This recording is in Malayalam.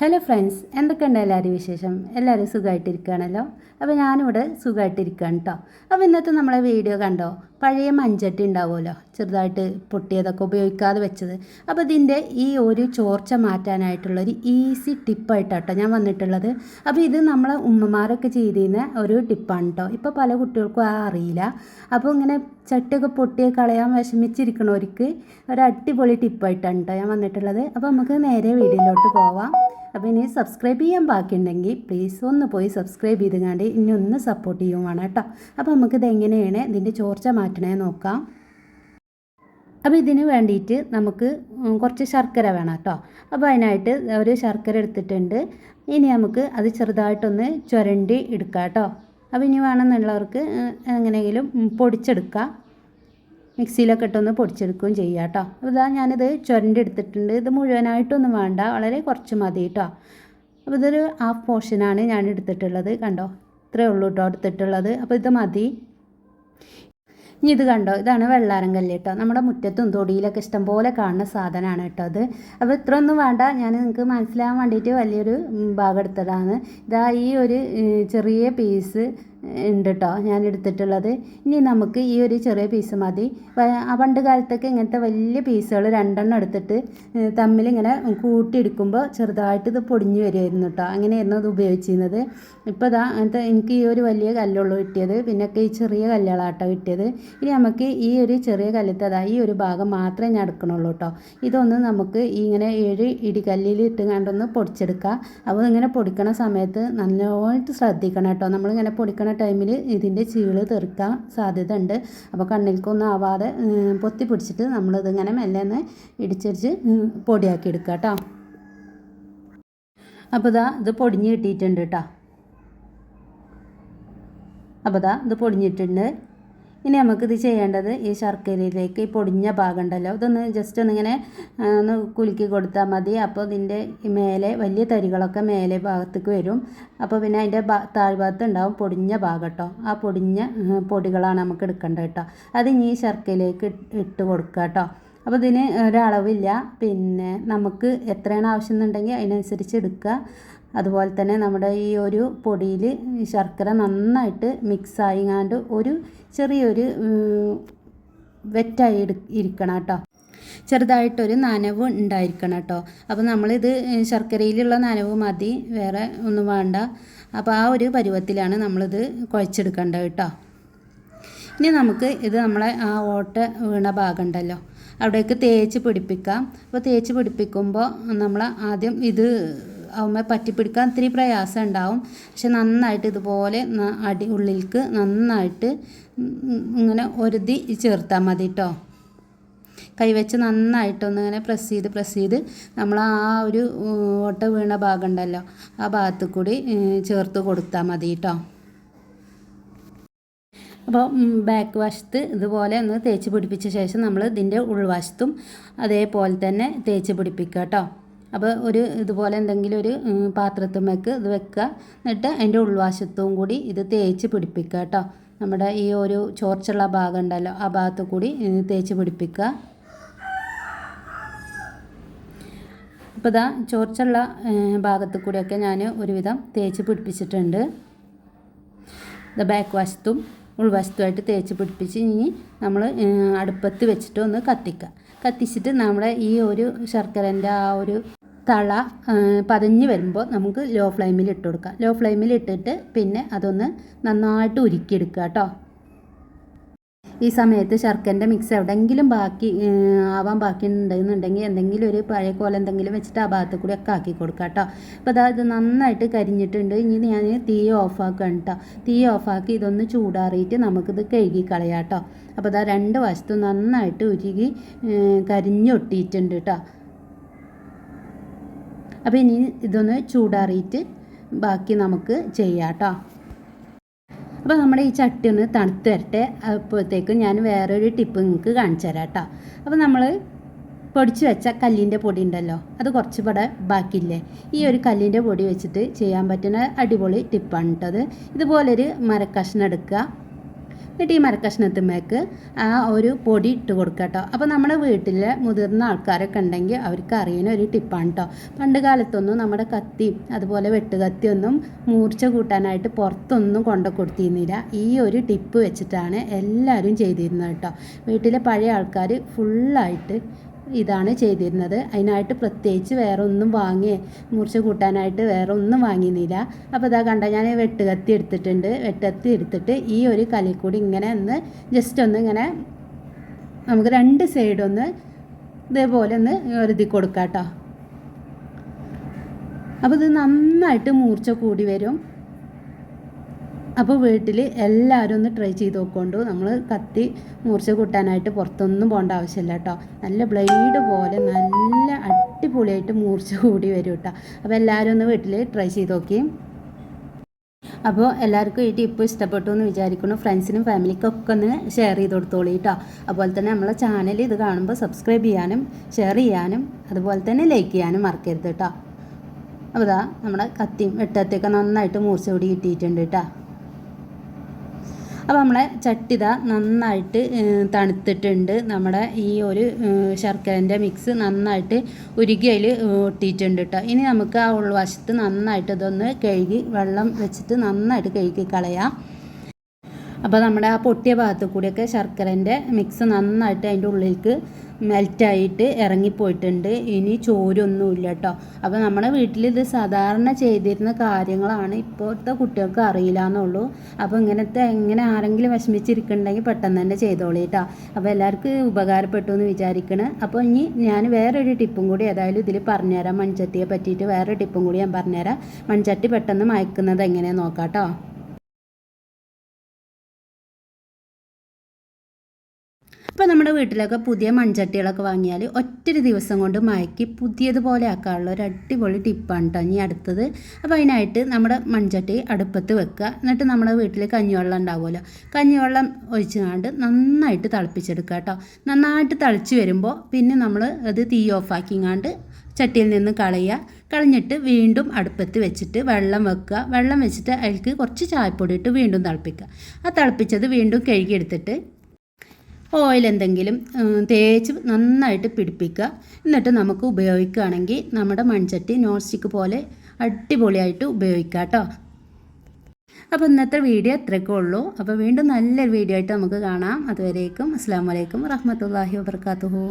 ഹലോ ഫ്രണ്ട്സ് എന്തൊക്കെയുണ്ട് എല്ലാവരും വിശേഷം? എല്ലാവരും സുഖമായിട്ടിരിക്കുകയാണല്ലോ? അപ്പോൾ ഞാനിവിടെ സുഖമായിട്ടിരിക്കുകയാണ് കേട്ടോ അപ്പോൾ ഇന്നത്തെ നമ്മളെ വീഡിയോ കണ്ടോ? പഴയ മഞ്ചട്ടി ഉണ്ടാവുമല്ലോ ചെറുതായിട്ട് പൊട്ടിയതൊക്കെ ഉപയോഗിക്കാതെ വെച്ചത്. അപ്പോൾ ഇതിന്റെ ഈ ഒരു ചോർച്ച മാറ്റാനായിട്ടുള്ളൊരു ഈസി ടിപ്പായിട്ടാണ് കേട്ടോ ഞാൻ വന്നിട്ടുള്ളത്. അപ്പോൾ ഇത് നമ്മളെ ഉമ്മമാരൊക്കെ ചെയ്തിരുന്ന ഒരു ടിപ്പാണ് കേട്ടോ. ഇപ്പോൾ പല കുട്ടികൾക്കും ആ അറിയില്ല. അപ്പോൾ ഇങ്ങനെ ചട്ടിയൊക്കെ പൊട്ടിയ കളയാൻ വിഷമിച്ചിരിക്കണവർക്ക് ഒരു അടിപൊളി ടിപ്പായിട്ടാണ് കേട്ടോ ഞാൻ വന്നിട്ടുള്ളത്. അപ്പോൾ നമുക്ക് നേരെ വീഡിയോയിലോട്ട് പോവാം. അപ്പോൾ ഇനി സബ്സ്ക്രൈബ് ചെയ്യാൻ ബാക്കിയുണ്ടെങ്കിൽ പ്ലീസ് ഒന്ന് പോയി സബ്സ്ക്രൈബ് ചെയ്തുകൊണ്ട് ഇനി ഒന്ന് സപ്പോർട്ട് ചെയ്യുവാണ് കേട്ടോ. അപ്പോൾ നമുക്കിത് എങ്ങനെയാണ് ഇതിന്റെ ചോർച്ച മാറ്റണേ നോക്കാം. അപ്പോൾ ഇതിന് വേണ്ടിയിട്ട് നമുക്ക് കുറച്ച് ശർക്കര വേണം കേട്ടോ. അപ്പോൾ അതിനായിട്ട് ഒരു ശർക്കര എടുത്തിട്ടുണ്ട്. ഇനി നമുക്ക് അത് ചെറുതായിട്ടൊന്ന് ചുരണ്ടി എടുക്കാം കേട്ടോ. അപ്പോൾ ഇനി വേണമെന്നുള്ളവർക്ക് എങ്ങനെയെങ്കിലും പൊടിച്ചെടുക്കുക പൊടിച്ചെടുക്കാം. മിക്സിയിലൊക്കെ ഇട്ടൊന്ന് പൊടിച്ചെടുക്കുകയും ചെയ്യാം കേട്ടോ. അപ്പോൾ ഇതാ ഞാനിത് ചുരണ്ടി എടുത്തിട്ടുണ്ട്. ഇത് മുഴുവനായിട്ടൊന്നും വേണ്ട. വളരെ കുറച്ച് മതി കേട്ടോ. അപ്പോൾ ഇതൊരു ഹാഫ് പോർഷനാണ് ഞാൻ എടുത്തിട്ടുള്ളത്. കണ്ടോ? ഇത്രയേ ഉള്ളൂ കേട്ടോ എടുത്തിട്ടുള്ളത്. അപ്പോൾ ഇത് മതി. ഇനി ഇത് കണ്ടോ? ഇതാണ് വെള്ളാരം കല്ല് കേട്ടോ. നമ്മുടെ മുറ്റത്തും തൊടിയിലൊക്കെ ഇഷ്ടം പോലെ കാണുന്ന സാധനമാണ് കേട്ടോ അത്. അപ്പോൾ ഇത്ര ഒന്നും വേണ്ട. ഞാൻ നിങ്ങൾക്ക് മനസ്സിലാകാൻ വേണ്ടിയിട്ട് വലിയൊരു ഭാഗം എടുത്തതാണ്. ഇതാ ഈ ഒരു ചെറിയ പീസ് ഉണ്ട് കേട്ടോ ഞാൻ എടുത്തിട്ടുള്ളത് ഇനി നമുക്ക് ഈ ഒരു ചെറിയ പീസ് മതി. പണ്ട് കാലത്തൊക്കെ ഇങ്ങനത്തെ വലിയ പീസുകൾ രണ്ടെണ്ണം എടുത്തിട്ട് തമ്മിൽ തമ്മിലിങ്ങനെ കൂട്ടിയെടുക്കുമ്പോൾ ചെറുതായിട്ട് ഇത് പൊടിഞ്ഞു വരുമായിരുന്നു കേട്ടോ അങ്ങനെയായിരുന്നു അത് ഉപയോഗിച്ചിരുന്നത്. ഇപ്പോൾ ഇതാ അങ്ങനത്തെ എനിക്ക് ഈ ഒരു വലിയ കല്ലുള്ളൂ കിട്ടിയത്. പിന്നൊക്കെ ഈ ചെറിയ കല്ലുകളാട്ടോ കിട്ടിയത്. ഇനി നമുക്ക് ഈ ഒരു ചെറിയ കല്ലിത്തെ അതാ ഈ ഒരു ഭാഗം മാത്രമേ ഞാൻ എടുക്കണുള്ളൂ കേട്ടോ ഇതൊന്ന് നമുക്ക് ഇങ്ങനെ ഏഴ് ഇടികല്ലിൽ ഇട്ട് കണ്ടൊന്ന് പൊടിച്ചെടുക്കാം. അപ്പോൾ ഇങ്ങനെ പൊടിക്കണ സമയത്ത് നല്ലോണം ശ്രദ്ധിക്കണം കേട്ടോ നമ്മളിങ്ങനെ പൊടിക്കണ ടൈമിൽ ഇതിന്റെ ചീൾ തെറിക്കാൻ സാധ്യത ഉണ്ട് അപ്പോൾ കണ്ണിൽക്കൊന്നും ആവാതെ പൊത്തി പിടിച്ചിട്ട് നമ്മളിതിങ്ങനെ മെല്ലെ ഒന്ന് ഇടിച്ചടിച്ച് പൊടിയാക്കി എടുക്കുക കേട്ടോ അപ്പോൾ ഇതാ ഇത് പൊടിഞ്ഞ് കിട്ടിയിട്ടുണ്ട് കേട്ടോ അപ്പോൾ ഇതാ ഇത് പൊടിഞ്ഞിട്ടുണ്ട്. ഇനി നമുക്കിത് ചെയ്യേണ്ടത് ഈ ശർക്കരയിലേക്ക് ഈ പൊടിഞ്ഞ ഭാഗം ഉണ്ടല്ലോ ഇതൊന്ന് ജസ്റ്റ് ഒന്നിങ്ങനെ ഒന്ന് കുലുക്കി കൊടുത്താൽ മതി. അപ്പോൾ ഇതിന്റെ മേലെ വലിയ തരികളൊക്കെ മേലെ ഭാഗത്തേക്ക് വരും. അപ്പോൾ പിന്നെ അതിന്റെ താഴ്ഭാഗത്ത് ഉണ്ടാവും പൊടിഞ്ഞ ഭാഗം കേട്ടോ. ആ പൊടിഞ്ഞ പൊടികളാണ് നമുക്ക് എടുക്കേണ്ടത് കേട്ടോ. അത് ഇനി ഈ ശർക്കരയിലേക്ക് ഇട്ട് കൊടുക്കുക കേട്ടോ. അപ്പോൾ ഇതിന് ഒരളവില്ല. പിന്നെ നമുക്ക് എത്രയാണ് ആവശ്യം എന്നുണ്ടെങ്കിൽ അതിനനുസരിച്ച് എടുക്കുക. അതുപോലെ തന്നെ നമ്മുടെ ഈ ഒരു പൊടിയിൽ ശർക്കര നന്നായിട്ട് മിക്സ് ആയിങ്ങാണ്ട് ഒരു ചെറിയൊരു വെറ്റായി ഇരിക്കണം കേട്ടോ. ചെറുതായിട്ടൊരു നനവ് ഉണ്ടായിരിക്കണം കേട്ടോ. അപ്പോൾ നമ്മളിത് ശർക്കരയിലുള്ള നനവ് മതി വേറെ ഒന്നും വേണ്ട. അപ്പോൾ ആ ഒരു പരുവത്തിലാണ് നമ്മളിത് കുഴച്ചെടുക്കേണ്ടത് കേട്ടോ. ഇനി നമുക്ക് ഇത് നമ്മളെ ആ ഓട്ട വീണ ഭാഗം ഉണ്ടല്ലോ അവിടേക്ക് തേച്ച് പിടിപ്പിക്കാം. അപ്പോൾ തേച്ച് പിടിപ്പിക്കുമ്പോൾ നമ്മൾ ആദ്യം ഇത് ആവുമ്പോൾ പറ്റിപ്പിടിക്കാൻ ഇത്തിരി പ്രയാസം ഉണ്ടാവും പക്ഷെ നന്നായിട്ട് ഇതുപോലെ അടി ഉള്ളിലേക്ക് നന്നായിട്ട് ഇങ്ങനെ ഒരുതി ചേർത്താൽ മതി കേട്ടോ കൈവച്ച് നന്നായിട്ടൊന്ന് ഇങ്ങനെ പ്രസ് ചെയ്ത് പ്രസ് ചെയ്ത് നമ്മൾ ആ ഒരു ഓട്ട വീണ ഭാഗം ഉണ്ടല്ലോ ആ ഭാഗത്ത് കൂടി ചേർത്ത് കൊടുത്താൽ മതി കേട്ടോ അപ്പോൾ ബാക്ക് വശത്ത് ഇതുപോലെ ഒന്ന് തേച്ച് പിടിപ്പിച്ച ശേഷം നമ്മൾ ഇതിന്റെ ഉൾവശത്തും അതേപോലെ തന്നെ തേച്ച് പിടിപ്പിക്കുക കേട്ടോ അപ്പോൾ ഒരു ഇതുപോലെ എന്തെങ്കിലും ഒരു പാത്രത്തുമ്മേക്ക് ഇത് വെക്കുക. എന്നിട്ട് അതിന്റെ ഉൾവശത്തും കൂടി ഇത് തേച്ച് പിടിപ്പിക്കുക കേട്ടോ. നമ്മുടെ ഈ ഒരു ചോർച്ചുള്ള ഭാഗം ഉണ്ടല്ലോ ആ ഭാഗത്ത് കൂടി തേച്ച് പിടിപ്പിക്കുക. അപ്പോൾ ഇതാ ചോർച്ചുള്ള ഭാഗത്ത് കൂടിയൊക്കെ ഞാൻ ഒരുവിധം തേച്ച് പിടിപ്പിച്ചിട്ടുണ്ട്. ഇത് ബാക്ക് വശത്തും ഉൾവശത്തുമായിട്ട് തേച്ച് പിടിപ്പിച്ച് ഇനി നമ്മൾ അടുപ്പത്ത് വെച്ചിട്ട് ഒന്ന് കത്തിക്കുക. കത്തിച്ചിട്ട് നമ്മുടെ ഈ ഒരു ശർക്കരന്റെ ആ ഒരു തള പതഞ്ഞ് വരുമ്പോൾ നമുക്ക് ലോ ഫ്ലെയിമിൽ ഇട്ട് കൊടുക്കാം. ലോ ഫ്ലെയിമിൽ ഇട്ടിട്ട് പിന്നെ അതൊന്ന് നന്നായിട്ട് ഉരുക്കിയെടുക്കുക കേട്ടോ ഈ സമയത്ത് ശർക്കരന്റെ മിക്സ് എവിടെയെങ്കിലും ബാക്കി ആവാൻ ബാക്കി ഉണ്ടെന്നുണ്ടെങ്കിൽ എന്തെങ്കിലും ഒരു പഴയ കോല എന്തെങ്കിലും വെച്ചിട്ട് ആ ഭാഗത്ത് കൂടി ഒക്കെ ആക്കി കൊടുക്കുക കേട്ടോ അപ്പോൾ അതാ ഇത് നന്നായിട്ട് കരിഞ്ഞിട്ടുണ്ട്. ഇനി ഞാൻ തീ ഓഫാക്കുകയാണ് കേട്ടോ തീ ഓഫാക്കി ഇതൊന്ന് ചൂടാറിയിട്ട് നമുക്കിത് കഴുകി കളയാം കേട്ടോ അപ്പോൾ അതാ രണ്ട് വശത്തും നന്നായിട്ട് ഉരുകി കരിഞ്ഞൊട്ടിയിട്ടുണ്ട് കേട്ടോ അപ്പോൾ ഇനി ഇതൊന്ന് ചൂടാറിയിട്ട് ബാക്കി നമുക്ക് ചെയ്യാം കേട്ടോ അപ്പോൾ നമ്മുടെ ഈ ചട്ടി ഒന്ന് തണുത്ത് വരട്ടെ. അപ്പോഴത്തേക്കും ഞാൻ വേറൊരു ടിപ്പ് നിങ്ങൾക്ക് കാണിച്ചു തരാം കേട്ടോ. അപ്പോൾ നമ്മൾ പൊടിച്ച് വെച്ച കല്ലിന്റെ പൊടി ഉണ്ടല്ലോ അത് കുറച്ച് ഇവിടെ ബാക്കിയില്ലേ? ഈ ഒരു കല്ലിന്റെ പൊടി വെച്ചിട്ട് ചെയ്യാൻ പറ്റുന്ന അടിപൊളി ടിപ്പാണ് കേട്ടത് ഇതുപോലൊരു മരക്കഷ്ണം എടുക്കുക. എന്നിട്ട് ഈ മരക്കഷ്ണത്തുമ്മേക്ക് ആ ഒരു പൊടി ഇട്ട് കൊടുക്കുക കേട്ടോ അപ്പോൾ നമ്മുടെ വീട്ടിലെ മുതിർന്ന ആൾക്കാരൊക്കെ ഉണ്ടെങ്കിൽ അവർക്ക് അറിയുന്ന ഒരു ടിപ്പാണ് കേട്ടോ പണ്ട് കാലത്തൊന്നും നമ്മുടെ കത്തി അതുപോലെ വെട്ടുകത്തിയൊന്നും മൂർച്ച കൂട്ടാനായിട്ട് പുറത്തൊന്നും കൊണ്ടു കൊടുത്തിരുന്നില്ല. ഈ ഒരു ടിപ്പ് വെച്ചിട്ടാണ് എല്ലാവരും ചെയ്തിരുന്നത് കേട്ടോ വീട്ടിലെ പഴയ ആൾക്കാർ ഫുള്ളായിട്ട് ഇതാണ് ചെയ്തിരുന്നത്. അതിനായിട്ട് പ്രത്യേകിച്ച് വേറെ ഒന്നും വാങ്ങി മുറിച്ച് കൂട്ടാനായിട്ട് വേറെ ഒന്നും വാങ്ങിയിരുന്നില്ല. അപ്പോൾ ഇതാ കണ്ട ഞാൻ വെട്ടുകത്തി എടുത്തിട്ടുണ്ട്. വെട്ടുകത്തി എടുത്തിട്ട് ഈ ഒരു കലയിൽ കൂടി ഇങ്ങനെ ഒന്ന് ജസ്റ്റ് ഒന്ന് ഇങ്ങനെ നമുക്ക് രണ്ട് സൈഡ് ഒന്ന് ഇതേപോലെ ഒന്ന് ഒരുതി കൊടുക്കാം കേട്ടോ അപ്പോൾ ഇത് നന്നായിട്ട് മൂർച്ച കൂടി വരും. അപ്പോൾ വീട്ടിൽ എല്ലാവരും ഒന്ന് ട്രൈ ചെയ്ത് നോക്കൊണ്ട്. നമ്മൾ കത്തി മൂർച്ച കൂട്ടാനായിട്ട് പുറത്തൊന്നും പോകേണ്ട ആവശ്യമില്ല കേട്ടോ നല്ല ബ്ലേഡ് പോലെ നല്ല അടിപൊളിയായിട്ട് മൂർച്ച കൂടി വരും കേട്ടോ അപ്പോൾ എല്ലാവരും ഒന്ന് വീട്ടിൽ ട്രൈ ചെയ്ത് നോക്കി. അപ്പോൾ എല്ലാവർക്കും ഈ ടിപ്പ് ഇഷ്ടപ്പെട്ടു എന്ന് വിചാരിക്കുന്നു. ഫ്രണ്ട്സിനും ഫാമിലിക്കൊക്കെ ഒന്ന് ഷെയർ ചെയ്ത് കൊടുത്തോളൂ കേട്ടോ അതുപോലെ തന്നെ നമ്മളെ ചാനൽ ഇത് കാണുമ്പോൾ സബ്സ്ക്രൈബ് ചെയ്യാനും ഷെയർ ചെയ്യാനും അതുപോലെ തന്നെ ലൈക്ക് ചെയ്യാനും മറക്കരുത് കേട്ടോ അപ്പോൾ നമ്മുടെ കത്തിയും വെട്ടത്തൊക്കെ നന്നായിട്ട് മൂർച്ച കൂടി കിട്ടിയിട്ടുണ്ട് കേട്ടോ അപ്പോൾ നമ്മളെ ചട്ടിത നന്നായിട്ട് തണുത്തിട്ടുണ്ട്. നമ്മുടെ ഈ ഒരു ശർക്കരന്റെ മിക്സ് നന്നായിട്ട് ഉരുകി അതിൽ ഒട്ടിയിട്ടുണ്ട് കേട്ടോ ഇനി നമുക്ക് ആ ഉൾവശത്ത് നന്നായിട്ട് ഇതൊന്ന് കഴുകി വെള്ളം വെച്ചിട്ട് നന്നായിട്ട് കഴുകി കളയാം. അപ്പോൾ നമ്മുടെ ആ പൊട്ടിയ ഭാഗത്തു കൂടിയൊക്കെ ശർക്കരന്റെ മിക്സ് നന്നായിട്ട് അതിന്റെ ഉള്ളിലേക്ക് മെൽറ്റായിട്ട് ഇറങ്ങിപ്പോയിട്ടുണ്ട്. ഇനി ചോരൊന്നുമില്ല കേട്ടോ അപ്പോൾ നമ്മുടെ വീട്ടിൽ ഇത് സാധാരണ ചെയ്തിരുന്ന കാര്യങ്ങളാണ് ഇപ്പോഴത്തെ കുട്ടികൾക്ക് അറിയില്ല എന്നുള്ളൂ അപ്പോൾ ഇങ്ങനത്തെ എങ്ങനെ ആരെങ്കിലും വിഷമിച്ചിരിക്കുന്നുണ്ടെങ്കിൽ പെട്ടെന്ന് തന്നെ ചെയ്തോളൂ കേട്ടോ അപ്പോൾ എല്ലാവർക്കും ഉപകാരപ്പെട്ടു എന്ന് വിചാരിക്കണം. അപ്പോൾ ഇനി ഞാൻ വേറൊരു ടിപ്പും കൂടി ഏതായാലും ഇതിൽ പറഞ്ഞുതരാം മൺചട്ടിയെ പറ്റിയിട്ട് വേറൊരു ടിപ്പും കൂടി ഞാൻ പറഞ്ഞുതരാം. മൺചട്ടി പെട്ടെന്ന് മയക്കുന്നത് എങ്ങനെയാണെന്ന് നോക്കാം കേട്ടോ വീട്ടിലൊക്കെ പുതിയ മൺചട്ടികളൊക്കെ വാങ്ങിയാൽ ഒറ്റൊരു ദിവസം കൊണ്ട് മയക്കി പുതിയതുപോലെ ആക്കാനുള്ള ഒരു അടിപൊളി ടിപ്പാണ് കേട്ടോ ഇനി അടുത്തത് അപ്പോൾ അതിനായിട്ട് നമ്മുടെ മൺചട്ടി അടുപ്പത്ത് വെക്കുക. എന്നിട്ട് നമ്മുടെ വീട്ടിൽ കഞ്ഞിവെള്ളം ഉണ്ടാവുമല്ലോ. കഞ്ഞിവെള്ളം ഒഴിച്ചുകൊണ്ട് നന്നായിട്ട് തിളപ്പിച്ചെടുക്കുക കേട്ടോ നന്നായിട്ട് തിളച്ച് വരുമ്പോൾ പിന്നെ നമ്മൾ അത് തീ ഓഫാക്കിങ്ങാണ്ട് ചട്ടിയിൽ നിന്ന് കളയുക. കളഞ്ഞിട്ട് വീണ്ടും അടുപ്പത്ത് വെച്ചിട്ട് വെള്ളം വെക്കുക. വെള്ളം വെച്ചിട്ട് അതിലേക്ക് കുറച്ച് ചായപ്പൊടി ഇട്ട് വീണ്ടും തിളപ്പിക്കുക. ആ തിളപ്പിച്ചത് വീണ്ടും കഴുകിയെടുത്തിട്ട് ഓയിൽ എന്തെങ്കിലും തേച്ച് നന്നായിട്ട് പിടിപ്പിക്കുക. എന്നിട്ട് നമുക്ക് ഉപയോഗിക്കുകയാണെങ്കിൽ നമ്മുടെ മൺചട്ടി നോൺ സ്റ്റിക്ക് പോലെ അടിപൊളിയായിട്ട് ഉപയോഗിക്കാം കേട്ടോ. അപ്പോൾ ഇന്നത്തെ വീഡിയോ അത്രയൊക്കെ ഉള്ളൂ. അപ്പോൾ വീണ്ടും നല്ലൊരു വീഡിയോ ആയിട്ട് നമുക്ക് കാണാം. അതുവരേക്കും അസ്സാം വലൈക്കും വറഹമത്തല്ലാഹി വാബർക്കാത്തുഹു